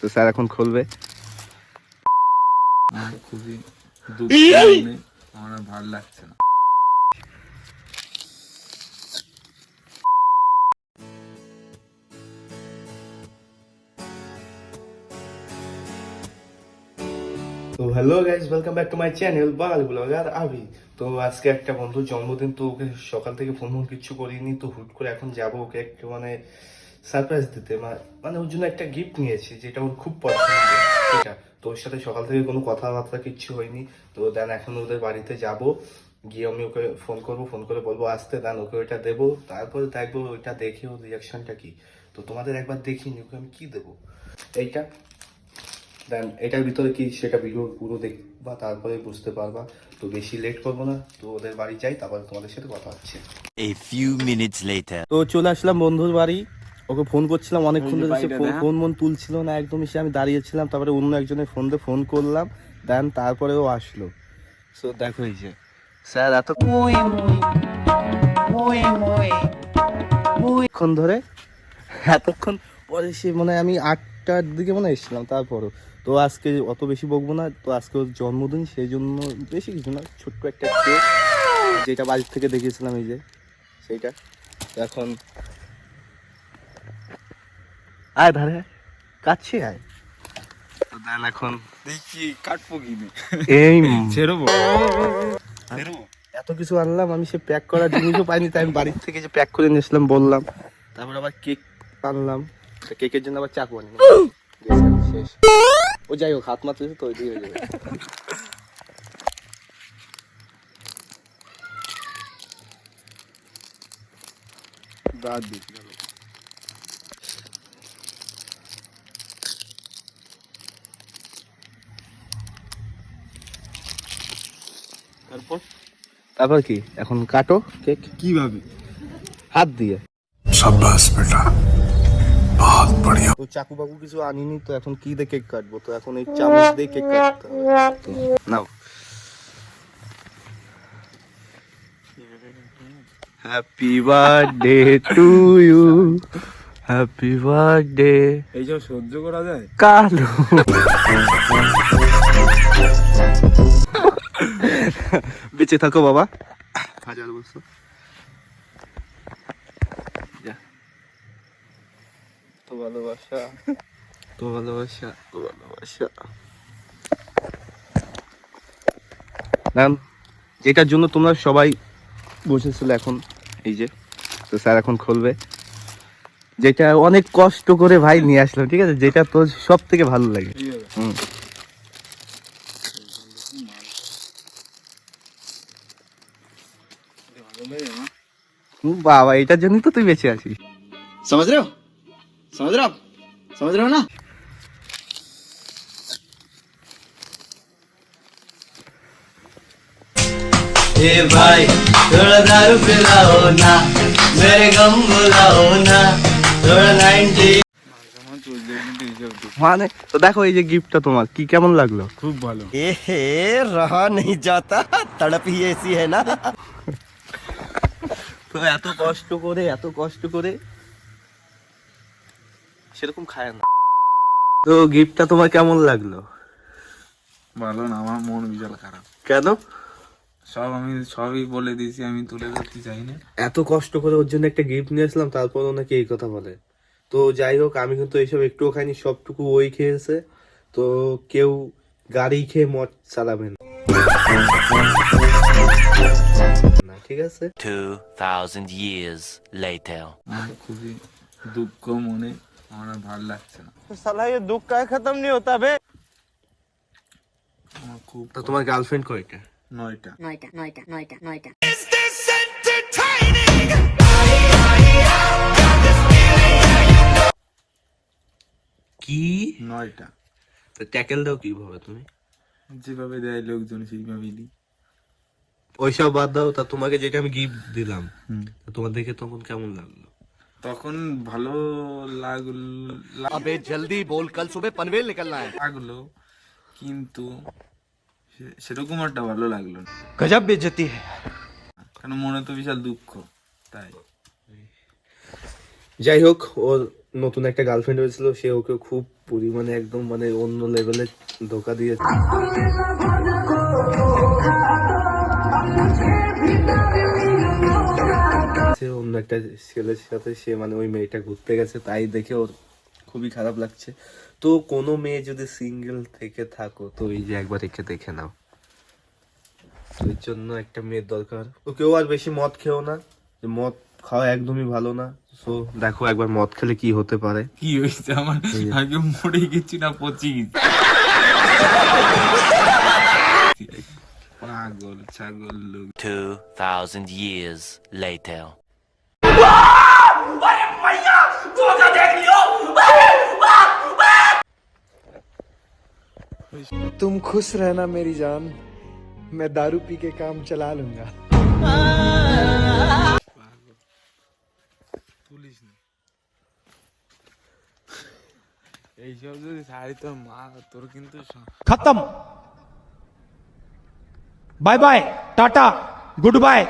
তো স্যার এখন খুলবে। খুবই আমার ভালো লাগছে না। তো hello guys welcome back to my channel Bangali blogger Abi তো আজকে একটা বন্ধুর জন্মদিন তো ওকে সকাল থেকে ফোন ফোন কিচ্ছু করিনি তো হুট করে এখন যাব ওকে একটু মানে সারপ্রাইজ দিতে। মানে ওর জন্য একটা গিফট নিয়েছি যেটা ওর খুব পছন্দ সেটা। তো ওর সাথে সকাল থেকে কোনো কথাবার্তা কিচ্ছু হয়নি। তো দেন এখন ওদের বাড়িতে যাব। গিয়ে আমি ওকে ফোন করব ফোন করে বলব আসতে দেন ওকে ওইটা দেবো। তারপরে দেখব ওইটা দেখে ওর রিয়াকশনটা কি। তো তোমাদের একবার দেখিনি ওকে আমি কি দেবো? এইটা। দেন এটার ভিতরে কি সেটা ভিডিও পুরো দেখবা তারপরে বুঝতে পারবা। তো বেশি লেট করব না। তো ওদের বাড়ি যাই তারপরে তোমাদের সাথে কথা হচ্ছে. তো চলে আসলাম বন্ধুর বাড়ি। ওকে ফোন করছিলাম অনেকক্ষণ ধরে সে ফোন ফোন মন তুলছিল না একদমই সে আমি দাঁড়িয়েছিলাম তারপরে অন্য একজনের ফোন দিয়ে ফোন করলাম দেন তারপরে ও আসলো। সো দেখো এই যে স্যার এত এতক্ষণ ধরে এতক্ষণ পরে সে মানে আমি আটটার দিকে মনে হয় এসেছিলাম তারপরও। তো আজকে অত বেশি বকবো না তো আজকে ওর জন্মদিন সেই জন্য বেশি কিছু না ছোট্ট একটা কেক যেটা বাড়ির থেকে দেখিয়েছিলাম এই যে সেইটা। এখন আয় ধারে। কাছে আয়। তো দেন এখন। দেখি কাটবো কি নে এই ছেড়বো? এত কিছু আনলাম আমি সে প্যাক করার জিনিসও পাইনি তাই আমি বাড়ির থেকে যে প্যাক করে নিয়ে এসলাম বললাম। তারপর আবার কেক আনলাম। তা কেকের জন্য আবার চাকু আনি। শেষ। ও যাই হোক হাত মাত্র তো ওইদিকে হয়ে যাবে। দাঁত দিতে তারপর? কি? এখন কাটো কেক? কীভাবে? হাত দিয়ে। সাব্বাস বেটা। বহুত বড়িয়া। তো চাকু বাকু কিছু আনিনি তো এখন কি দিয়ে কেক কাটবো? তো এখন এই চামচ দিয়ে কেক কাটতে হবে। নাও। Happy birthday to you happy birthday এই যে সহ্য করা যায়? কালো। বেঁচে থাকো বাবা। হাজার বছর। তো ভালোবাসা। তো ভালোবাসা তো ভালোবাসা। ম্যাম যেটার জন্য তোমরা সবাই বসেছিল এখন এই যে। তো স্যার এখন খুলবে। যেটা অনেক কষ্ট করে ভাই নিয়ে আসলাম ঠিক আছে? যেটা তোর সব থেকে ভালো লাগে। হুম ভালো লাগে না হুম, বাবা এটার জন্যই তো তুই বেঁচে আছিস समझ रहे हो समझ रहे हो आप समझ रहे हो ना ए भाई थोड़ा दारू पिलाओ ना मेरे गम बुलाओ ना थोड़ा नाइनटी আমার চলছে কিন্তু এইসব দুঃখ। মানে তো দেখো এই যে গিফটটা তোমার কি কেমন লাগলো খুব ভালো ए रहा नहीं जाता तड़प ही ऐसी है ना তো এত কষ্ট করে এত কষ্ট করে সেরকম খায় না। তো গিফটটা তোমার কেমন লাগল? ভালো না আমার মন বিশাল খারাপ। কেন? সব আমি সবই বলে দিয়েছি আমি তুলে ধরতে চাই না। এত কষ্ট করে ওর জন্য একটা গিফট নিয়ে আসলাম তারপর ওনাকে এই কথা বলে। তো যাই হোক আমি কিন্তু এইসব একটু খাইনি সবটুকু ওই খেয়েছে। তো কেউ গাড়ি খেয়ে মদ চালাবেন না। ঠিক আছে? 2000 years later. আমার খুবই দুঃখ মনে আমার ভালো লাগছে না। সালা এই দুঃখ কায় খতম নি হতা বে আমার খুব তো তোমার গার্লফ্রেন্ড কয়টা? নয়টা। নয়টা নয়টা নয়টা নয়টা। কি? নয়টা। তো ট্যাকেল দাও কীভাবে তুমি? যেভাবে দেয় লোকজন সেইভাবেই দিই। ওইসব বাদ দাও তা তোমাকে যেটা আমি গিফট দিলাম তোমার দেখে তখন কেমন লাগলো তখন ভালো লাগলো আবে জলদি বল কাল সুবে পনভেল নিকলনা হ্যায় লাগলো কিন্তু সেরকম একটা ভালো লাগলো না গজব বেজতি হ্যায় কারণ মনে তো বিশাল দুঃখ তাই যাই হোক ও নতুন একটা গার্লফ্রেন্ড হয়েছিল সে ওকে খুব পরিমাণে একদম মানে অন্য লেভেলে ধোকা দিয়েছে সে অন্য একটা ছেলের সাথে সে মানে ওই মেয়েটা ঘুরতে গেছে তাই দেখে ওর খুবই খারাপ লাগছে। তো কোনো মেয়ে যদি সিঙ্গেল থেকে থাকো তো এই যে একবার একে দেখে নাও। এর জন্য একটা মেয়ের দরকার। তো কেউ আর বেশি মদ খেও না। যে মদ খাওয়া একদমই ভালো না। সো দেখো একবার মদ খেলে কি হতে পারে। কি হয়েছে আমার? আগে মরে গেছি না পচি গেছি পাগল ছাগল লোক 2,000 years later. तुम खुश रहना मेरी जान मैं दारू पी के काम चला लूंगा তুলিস না এইসব যদি শাড়ি তোর মা তোর কিন্তু স- bye bye tata good bye